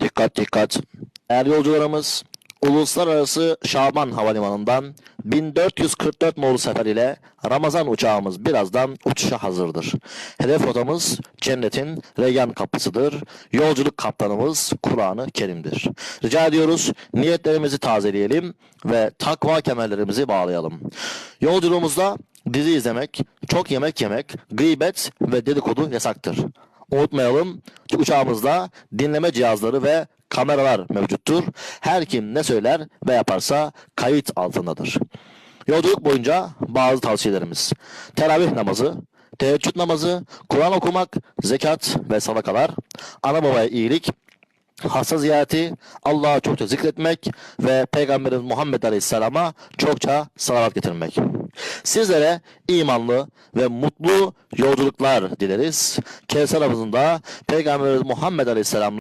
Dikkat dikkat. Değerli yolcularımız, Uluslararası Şaban Havalimanı'ndan 1444 nolu sefer ile Ramazan uçağımız birazdan uçuşa hazırdır. Hedef rotamız cennetin Reyyan kapısıdır. Yolculuk kaptanımız Kur'an-ı Kerim'dir. Rica ediyoruz niyetlerimizi tazeleyelim ve takva kemerlerimizi bağlayalım. Yolculuğumuzda dizi izlemek, çok yemek yemek, gıybet ve dedikodu yasaktır. Unutmayalım ki uçağımızda dinleme cihazları ve kameralar mevcuttur. Her kim ne söyler ve yaparsa kayıt altındadır. Yolculuk boyunca bazı tavsiyelerimiz. Teravih namazı, teheccüd namazı, Kur'an okumak, zekat ve sadakalar, ana babaya iyilik, hasta ziyareti, Allah'a çokça zikretmek ve Peygamberimiz Muhammed Aleyhisselam'a çokça salavat getirmek. Sizlere imanlı ve mutlu yolculuklar dileriz. Kevser havuzunda Peygamberimiz Muhammed Aleyhisselam